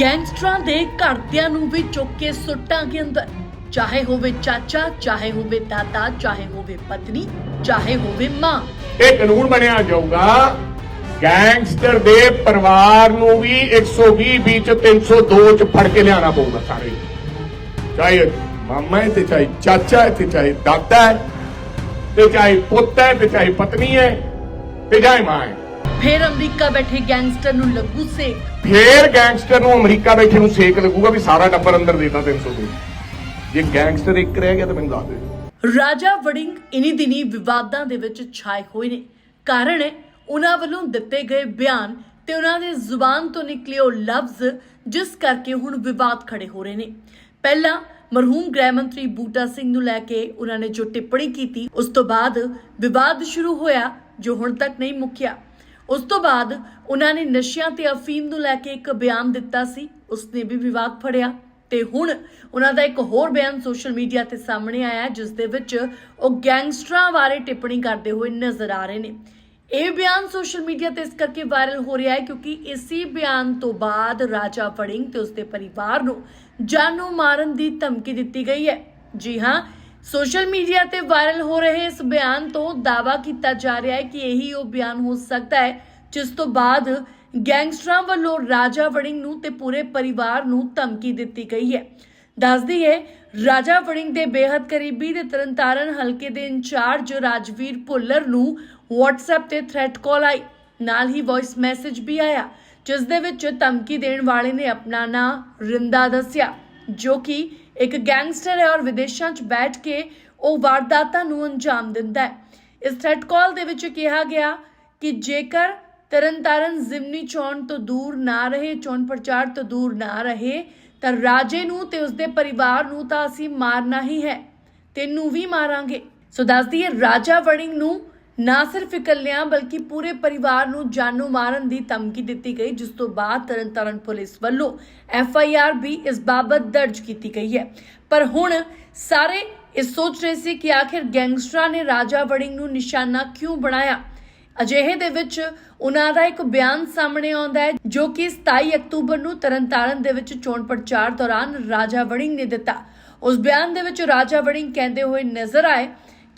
ਗੈਂਗਸਟਰਾਂ ਦੇ ਘਰਦਿਆਂ ਨੂੰ ਵੀ ਚੁੱਕ ਕੇ ਸੁੱਟਾਂਗੇ ਅੰਦਰ। ਚਾਹੇ ਹੋਵੇ ਚਾਚਾ, ਚਾਹੇ ਹੋਵੇ ਦਾਦਾ, ਚਾਹੇ ਹੋਵੇ ਪਤਨੀ, ਚਾਹੇ ਹੋਵੇ ਮਾਂ। ਇਹ ਕਾਨੂੰਨ ਬਣਿਆ ਜਾਊਗਾ। ਗੈਂਗਸਟਰ ਦੇ ਪਰਿਵਾਰ ਨੂੰ ਵੀ 120 ਵਿੱਚ 302 ਚ ਫੜ ਕੇ ਲਿਆਣਾ ਪਊਗਾ ਸਾਰੇ। ਚਾਹੇ ਮਾਮਾ ਹੈ ਤੇ ਚਾਹੇ ਚਾਚਾ ਹੈ ਤੇ ਚਾਹੇ ਦਾਦਾ ਹੈ ਤੇ ਚਾਹੇ ਪੁੱਤ ਹੈ ਤੇ ਚਾਹੇ ਪਤਨੀ ਹੈ ਤੇ ਚਾਹੇ ਮਾਂ ਹੈ। ਫਿਰ ਅਮਰੀਕਾ ਬੈਠੇ ਗੈਂਗਸਟਰ ਨੂੰ ਲੱਗੂ ਸੇਕ। ਫੇਰ ਗੈਂਗਸਟਰ ਨੂੰ ਅਮਰੀਕਾ ਬੈਠੇ ਨੂੰ ਸੇਕ ਲੱਗੂਗਾ ਵੀ ਸਾਰਾ ਟੱਬਰ ਅੰਦਰ ਦੇਤਾ 302 ਜੇ ਗੈਂਗਸਟਰ ਇੱਕ ਰਹਿ ਗਿਆ ਤਾਂ ਮੈਨੂੰ ਦੱਸ ਦੇ। ਰਾਜਾ ਵੜਿੰਗ ਇਨੀ ਦਿਨੀ ਵਿਵਾਦਾਂ ਦੇ ਵਿੱਚ ਛਾਏ ਹੋਏ ਨੇ। ਕਾਰਨ ਹੈ ਉਹਨਾਂ ਵੱਲੋਂ ਦਿੱਤੇ ਗਏ ਬਿਆਨ ਤੇ ਉਹਨਾਂ ਦੇ ਜ਼ੁਬਾਨ ਤੋਂ ਨਿਕਲੇ ਉਹ ਲਫ਼ਜ਼ ਜਿਸ ਕਰਕੇ ਹੁਣ ਵਿਵਾਦ ਖੜੇ ਹੋ ਰਹੇ ਨੇ। ਪਹਿਲਾਂ ਮਰਹੂਮ ਗ੍ਰਹਿ ਮੰਤਰੀ ਬੂਟਾ ਸਿੰਘ ਨੂੰ ਲੈ ਕੇ ਉਹਨਾਂ ਨੇ ਜੋ ਟਿੱਪਣੀ ਕੀਤੀ ਉਸ ਤੋਂ ਬਾਅਦ ਵਿਵਾਦ ਸ਼ੁਰੂ ਹੋਇਆ ਜੋ ਹੁਣ ਤੱਕ ਨਹੀਂ ਮੁੱਕਿਆ। ਉਸ ਤੋਂ ਬਾਅਦ ਉਹਨਾਂ ਨੇ ਨਸ਼ਿਆਂ ਤੇ ਅਫੀਮ ਨੂੰ ਲੈ ਕੇ ਇੱਕ ਬਿਆਨ ਦਿੱਤਾ ਸੀ, ਉਸਨੇ ਵੀ ਵਿਵਾਦ ਫੜਿਆ। ਤੇ ਹੁਣ ਉਹਨਾਂ ਦਾ ਇੱਕ ਹੋਰ ਬਿਆਨ ਸੋਸ਼ਲ ਮੀਡੀਆ ਤੇ ਸਾਹਮਣੇ ਆਇਆ ਜਿਸ ਦੇ ਵਿੱਚ ਉਹ ਗੈਂਗਸਟਰਾਂ ਬਾਰੇ ਟਿੱਪਣੀ ਕਰਦੇ ਹੋਏ ਨਜ਼ਰ ਆ ਰਹੇ ਨੇ। ਇਹ ਬਿਆਨ ਸੋਸ਼ਲ ਮੀਡੀਆ ਤੇ ਇਸ ਕਰਕੇ ਵਾਇਰਲ ਹੋ ਰਿਹਾ ਹੈ ਕਿਉਂਕਿ ਇਸੇ ਬਿਆਨ ਤੋਂ ਬਾਅਦ ਰਾਜਾ ਫੜਿੰਗ ਤੇ ਉਸਦੇ ਪਰਿਵਾਰ ਨੂੰ ਜਾਨੋਂ ਮਾਰਨ ਦੀ ਧਮਕੀ ਦਿੱਤੀ ਗਈ ਹੈ। ਜੀ ਹਾਂ ਸੋਸ਼ਲ ਮੀਡੀਆ ਤੇ ਵਾਇਰਲ ਹੋ ਰਹੇ ਇਸ ਬਿਆਨ ਤੋਂ ਦਾਅਵਾ ਕੀਤਾ ਜਾ ਰਿਹਾ ਹੈ ਕਿ ਇਹੀ ਉਹ ਬਿਆਨ ਹੋ ਸਕਦਾ ਹੈ, ਜਿਸ ਤੋਂ ਬਾਅਦ ਗੈਂਗਸਟਰਾਂ ਵੱਲੋਂ ਰਾਜਾ ਵੜਿੰਗ ਨੂੰ ਤੇ ਪੂਰੇ ਪਰਿਵਾਰ ਨੂੰ ਧਮਕੀ ਦਿੱਤੀ ਗਈ ਹੈ। ਦੱਸਦੀ ਹੈ, ਰਾਜਾ ਵੜਿੰਗ ਦੇ ਬੇਹੱਦ ਕਰੀਬੀ ਦੇ ਤਰਨਤਾਰਨ ਹਲਕੇ ਦੇ ਇੰਚਾਰਜ ਰਾਜਵੀਰ ਭੁੱਲਰ ਨੂੰ WhatsApp ਤੇ ਥ੍ਰੈਟ ਕਾਲ ਆਈ। ਨਾਲ ਹੀ ਵੌਇਸ ਮੈਸੇਜ ਵੀ ਆਇਆ, ਜਿਸ ਦੇ ਵਿੱਚ ਧਮਕੀ ਦੇਣ ਵਾਲੇ ਨੇ ਆਪਣਾ ਨਾਂ ਰਿੰਦਾ ਦੱਸਿਆ, ਜੋ ਕਿ ਇੱਕ ਗੈਂਗਸਟਰ ਹੈ ਔਰ ਵਿਦੇਸ਼ਾਂ 'ਚ ਬੈਠ ਕੇ ਉਹ ਵਾਰਦਾਤਾਂ ਨੂੰ ਅੰਜਾਮ ਦਿੰਦਾ ਹੈ। ਇਸ ਥ੍ਰੈਟ ਕਾਲ ਦੇ ਵਿੱਚ ਕਿਹਾ ਗਿਆ ਕਿ ਜੇਕਰ ਤਰਨਤਾਰਨ ਜ਼ਿਮਨੀ ਚੋਣ ਤੋਂ ਦੂਰ ਨਾ ਰਹੇ ਚੋਣ ਪ੍ਰਚਾਰ ਤੋਂ ਦੂਰ ਨਾ ਰਹੇ, ਤਾਂ ਰਾਜੇ ਨੂੰ ਤੇ ਉਸਦੇ ਪਰਿਵਾਰ ਨੂੰ ਤਾਂ ਅਸੀਂ ਮਾਰਨਾ ਹੀ ਹੈ। ਤੈਨੂੰ ਵੀ ਮਾਰਾਂਗੇ। ਸੋ ਦੱਸਦੀ ਹੈ, ਰਾਜਾ ਵੜਿੰਗ ਨੂੰ ਨਾ ਸਿਰਫ ਇਕੱਲਿਆਂ ਬਲਕਿ ਪੂਰੇ ਪਰਿਵਾਰ ਨੂੰ ਜਾਨੋਂ ਮਾਰਨ ਦੀ ਧਮਕੀ ਦਿੱਤੀ ਗਈ, ਜਿਸ ਤੋਂ ਬਾਅਦ ਤਰਨਤਾਰਨ ਪੁਲਿਸ ਵੱਲੋਂ ਐਫ ਆਈ ਆਰ ਵੀ ਇਸ ਬਾਬਤ ਦਰਜ ਕੀਤੀ ਗਈ ਹੈ। ਪਰ ਹੁਣ ਸਾਰੇ ਇਹ ਸੋਚ ਰਹੇ ਸੀ ਕਿ ਆਖਿਰ ਗੈਂਗਸਟਰਾਂ ਨੇ ਰਾਜਾ ਵੜਿੰਗ ਨੂੰ ਨਿਸ਼ਾਨਾ ਕਿਉਂ ਬਣਾਇਆ? ਅਜਿਹੇ ਦੇ ਵਿੱਚ ਉਹਨਾਂ ਦਾ ਇੱਕ ਬਿਆਨ ਸਾਹਮਣੇ ਆਉਂਦਾ ਹੈ, ਜੋ ਕਿ 27 ਅਕਤੂਬਰ ਨੂੰ ਤਰਨਤਾਰਨ ਦੇ ਵਿੱਚ ਚੋਣ ਪ੍ਰਚਾਰ ਦੌਰਾਨ ਰਾਜਾ ਵੜਿੰਗ ਨੇ ਦਿੱਤਾ। ਉਸ ਬਿਆਨ ਦੇ ਵਿੱਚ ਰਾਜਾ ਵੜਿੰਗ ਕਹਿੰਦੇ ਹੋਏ ਨਜ਼ਰ ਆਏ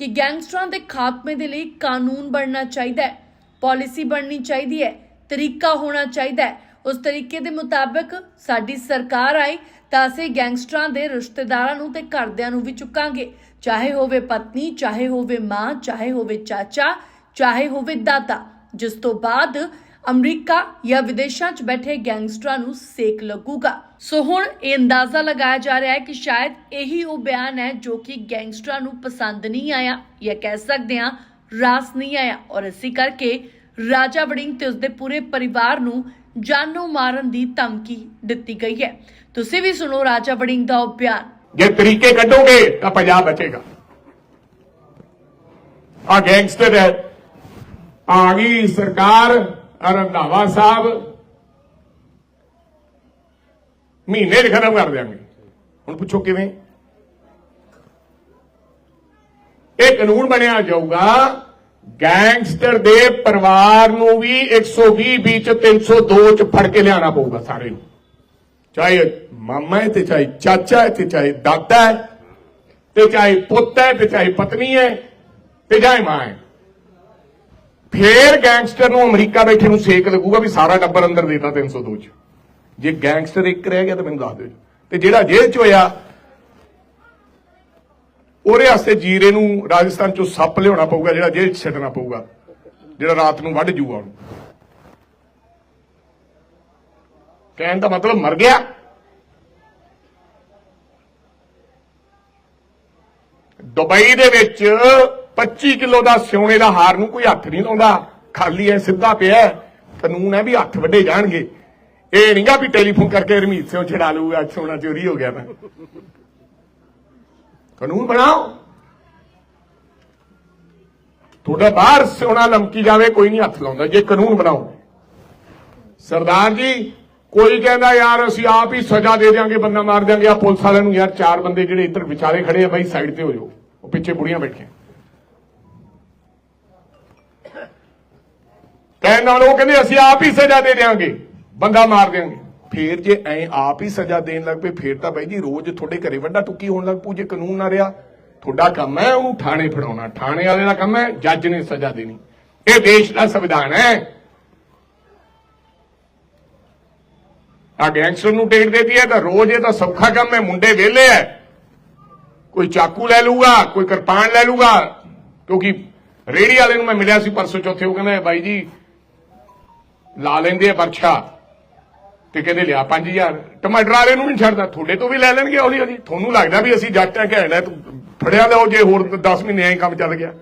ਕਿ ਗੈਂਗਸਟਰਾਂ ਦੇ ਖਾਤਮੇ ਦੇ ਲਈ ਕਾਨੂੰਨ ਬਣਨਾ ਚਾਹੀਦਾ ਹੈ, ਪਾਲਿਸੀ ਬਣਨੀ ਚਾਹੀਦੀ ਹੈ, ਤਰੀਕਾ ਹੋਣਾ ਚਾਹੀਦਾ ਹੈ। ਉਸ ਤਰੀਕੇ ਦੇ ਮੁਤਾਬਕ ਸਾਡੀ ਸਰਕਾਰ ਆਈ ਤਾਂ ਅਸੀਂ ਗੈਂਗਸਟਰਾਂ ਦੇ ਰਿਸ਼ਤੇਦਾਰਾਂ ਨੂੰ ਤੇ ਘਰਦਿਆਂ ਨੂੰ ਵੀ ਚੁੱਕਾਂਗੇ। ਚਾਹੇ ਹੋਵੇ ਪਤਨੀ, ਚਾਹੇ ਹੋਵੇ ਮਾਂ, ਚਾਹੇ ਹੋਵੇ ਚਾਚਾ, ਚਾਹੇ ਹੋਵੇ ਦਾਦਾ। ਜਿਸ ਤੋਂ ਬਾਅਦ ਅਮਰੀਕਾ ਜਾਂ ਵਿਦੇਸ਼ਾਂ 'ਚ ਬੈਠੇ ਗੈਂਗਸਟਰਾਂ ਨੂੰ ਸੇਕ ਲੱਗੂਗਾ। ਸੋ ਹੁਣ ਇਹ ਅੰਦਾਜ਼ਾ ਲਗਾਇਆ ਜਾ ਰਿਹਾ ਹੈ ਕਿ ਸ਼ਾਇਦ ਇਹੀ ਉਹ ਬਿਆਨ ਹੈ ਜੋ ਕਿ ਗੈਂਗਸਟਰਾਂ ਨੂੰ ਪਸੰਦ ਨਹੀਂ ਆਇਆ ਜਾਂ ਕਹਿ ਸਕਦੇ ਹਾਂ ਰਾਸ ਨਹੀਂ ਆਇਆ। ਔਰ ਇਸੇ ਕਰਕੇ ਰਾਜਾ ਵੜਿੰਗ ਤੇ ਉਸਦੇ ਪੂਰੇ ਪਰਿਵਾਰ ਨੂੰ ਜਾਨੋਂ ਮਾਰਨ ਦੀ ਧਮਕੀ ਦਿੱਤੀ ਗਈ ਹੈ। ਤੁਸੀਂ ਵੀ ਸੁਣੋ ਰਾਜਾ ਵੜਿੰਗ ਦਾ ਉਹ ਬਿਆਨ। ਜੇ ਤਰੀਕੇ ਕੱਢੋਗੇ ਤਾਂ ਪੰਜਾਬ ਬਚੇਗਾ। ਆ ਗੈਂਗਸਟਰ ਹੈ। ਆ ਗਈ ਸਰਕਾਰ ਰੰਧਾਵਾ ਸਾਹਿਬ ਮਹੀਨੇ 'ਚ ਖਤਮ ਕਰ ਦਿਆਂਗੇ। ਹੁਣ ਪੁੱਛੋ ਕਿਵੇਂ? ਇਹ ਕਾਨੂੰਨ ਬਣਿਆ ਜਾਊਗਾ, ਗੈਂਗਸਟਰ ਦੇ ਪਰਿਵਾਰ ਨੂੰ ਵੀ 120 ਵਿੱਚ 302 ਚ ਫੜ ਕੇ ਲਿਆਣਾ ਪਊਗਾ ਸਾਰੇ ਨੂੰ। ਚਾਹੇ ਮਾਮਾ ਹੈ ਤੇ ਚਾਹੇ ਚਾਚਾ ਹੈ ਤੇ ਚਾਹੇ ਦਾਦਾ ਹੈ ਤੇ ਚਾਹੇ ਪੁੱਤ ਹੈ ਤੇ ਚਾਹੇ ਪਤਨੀ ਹੈ ਤੇ ਚਾਹੇ ਮਾਂ ਹੈ। ਫੇਰ ਗੈਂਗਸਟਰ ਨੂੰ ਅਮਰੀਕਾ ਬੈਠੇ ਨੂੰ ਸੇਕ ਲੱਗੂਗਾ ਵੀ ਸਾਰਾ ਟੱਬਰ ਅੰਦਰ ਦੇਤਾ 302 ਚ। ਜੇ ਗੈਂਗਸਟਰ ਇੱਕ ਰਹਿ ਗਿਆ ਤਾਂ ਮੈਨੂੰ ਦੱਸ ਦਿਓ ਤੇ ਜਿਹੜਾ ਜੇਲ੍ਹ ਚ ਹੋਇਆ, ਉਹਦੇ ਵਾਸਤੇ ਜੀਰੇ ਨੂੰ ਰਾਜਸਥਾਨ ਚੋਂ ਸੱਪ ਲਿਆਉਣਾ ਪਊਗਾ, ਜਿਹੜਾ ਜੇਲ੍ਹ ਚ ਛੱਡਣਾ ਪਊਗਾ। ਜਿਹੜਾ ਰਾਤ ਨੂੰ ਵੱਢ ਜੂਗਾ ਉਹਨੂੰ। ਕਹਿਣ ਦਾ ਮਤਲਬ ਮਰ ਗਿਆ। ਦੁਬਈ ਦੇ ਵਿੱਚ 25 ਕਿਲੋ ਦਾ ਸਿਉਣੇ ਦਾ ਹਾਰ ਨੂੰ ਕੋਈ ਹੱਥ ਨਹੀਂ ਲਾਉਂਦਾ। ਖਾਲੀ ਐ ਸਿੱਧਾ ਪਿਆ ਕਾਨੂੰਨ ਹੈ ਵੀ ਹੱਥ ਵੱਡੇ ਜਾਣਗੇ। ਇਹ ਨਹੀਂਗਾ ਵੀ ਟੈਲੀਫੋਨ ਕਰਕੇ ਰਮੀਤ ਸਿੰਘ ਛਡਾ ਲੂਗਾ ਸੋਨਾ ਚੋਰੀ ਹੋ ਗਿਆ ਤਾਂ ਕਾਨੂੰਨ ਬਣਾਓ। ਤੁਹਾਡਾ ਬਾਹਰ ਸੋਨਾ ਲਮਕੀ ਜਾਵੇ, ਕੋਈ ਨਹੀਂ ਹੱਥ ਲਾਉਂਦਾ। ਜੇ ਕਾਨੂੰਨ ਬਣਾਓ। ਸਰਦਾਰ ਜੀ, ਕੋਈ ਕਹਿੰਦਾ, ਯਾਰ, ਅਸੀਂ ਆਪ ਹੀ ਸਜ਼ਾ ਦੇ ਦਿਆਂਗੇ, ਬੰਦਾ ਮਾਰ ਦਿਆਂਗੇ। ਆ ਪੁਲਿਸ ਵਾਲਿਆਂ ਨੂੰ, ਯਾਰ, ਚਾਰ ਬੰਦੇ ਜਿਹੜੇ ਇੱਧਰ ਵਿਚਾਲੇ ਖੜੇ ਆ, ਬਾਈ ਸਾਈਡ ਤੇ ਹੋ ਜਾਓ। ਉਹ ਪਿੱਛੇ ਬੁੜੀਆਂ ਬੈਠੀਆਂ। ਕਹਿਣ ਨਾਲ ਉਹ ਕਹਿੰਦੇ, ਅਸੀਂ ਆਪ ਹੀ ਸਜ਼ਾ ਦੇ ਦਿਆਂਗੇ। ਬੰਦਾ ਮਾਰ ਦਿਆਂਗੇ ਫੇਰ ਜੇ ਐ ਆਪ ਹੀ ਸਜ਼ਾ ਦੇਣ ਲੱਗ ਪਏ, ਫੇਰ ਤਾਂ ਬਾਈ ਜੀ ਰੋਜ਼ ਤੁਹਾਡੇ ਘਰੇ ਵੱਡਾ ਟੁੱਕੀ ਹੋਣ ਲੱਗ ਪੂ ਜੇ ਕਾਨੂੰਨ ਨਾ ਰਿਹਾ। ਤੁਹਾਡਾ ਕੰਮ ਹੈ ਉਹਨੂੰ ਥਾਣੇ ਫੜਾਉਣਾ। ਥਾਣੇ ਵਾਲੇ ਦਾ ਕੰਮ ਹੈ, ਜੱਜ ਨੇ ਸਜ਼ਾ ਦੇਣੀ। ਇਹ ਦੇਸ਼ ਦਾ ਸੰਵਿਧਾਨ ਹੈ। ਆ ਗੈਂਗਸਟਰ ਨੂੰ ਟੇਕ ਦੇਤੀ ਹੈ, ਤਾਂ ਰੋਜ਼ ਇਹ ਤਾਂ ਸੌਖਾ ਕੰਮ ਹੈ, ਮੁੰਡੇ ਵਿਹਲੇ ਹੈ। ਕੋਈ ਚਾਕੂ ਲੈ ਲੂਗਾ ਕੋਈ ਕਿਰਪਾਨ ਲੈ ਲੂਗਾ ਕਿਉਂਕਿ ਰੇੜੀ ਵਾਲੇ ਨੂੰ ਮੈਂ ਮਿਲਿਆ ਸੀ ਪਰਸੋਂ ਚੌਥੇ, ਉਹ ਕਹਿੰਦਾ, ਬਾਈ ਜੀ ਲਾ ਲੈਂਦੇ ਆ ਪਰਛਾ ਤੇ ਕਹਿੰਦੇ ਲਿਆ 5000 ਟਮਾਟਰ ਵਾਲੇ ਨੂੰ ਨਹੀਂ ਛੱਡਦਾ, ਤੁਹਾਡੇ ਤੋਂ ਵੀ ਲੈ ਲੈਣਗੇ ਹੌਲੀ ਹੌਲੀ। ਤੁਹਾਨੂੰ ਲੱਗਦਾ ਵੀ ਅਸੀਂ ਜੱਟ ਆ ਘੈਂਟ ਤੂੰ ਫੜਿਆ ਲਓ ਜੇ ਹੋਰ 10 ਮਹੀਨੇ ਐਂ ਕੰਮ ਚੱਲ ਗਿਆ।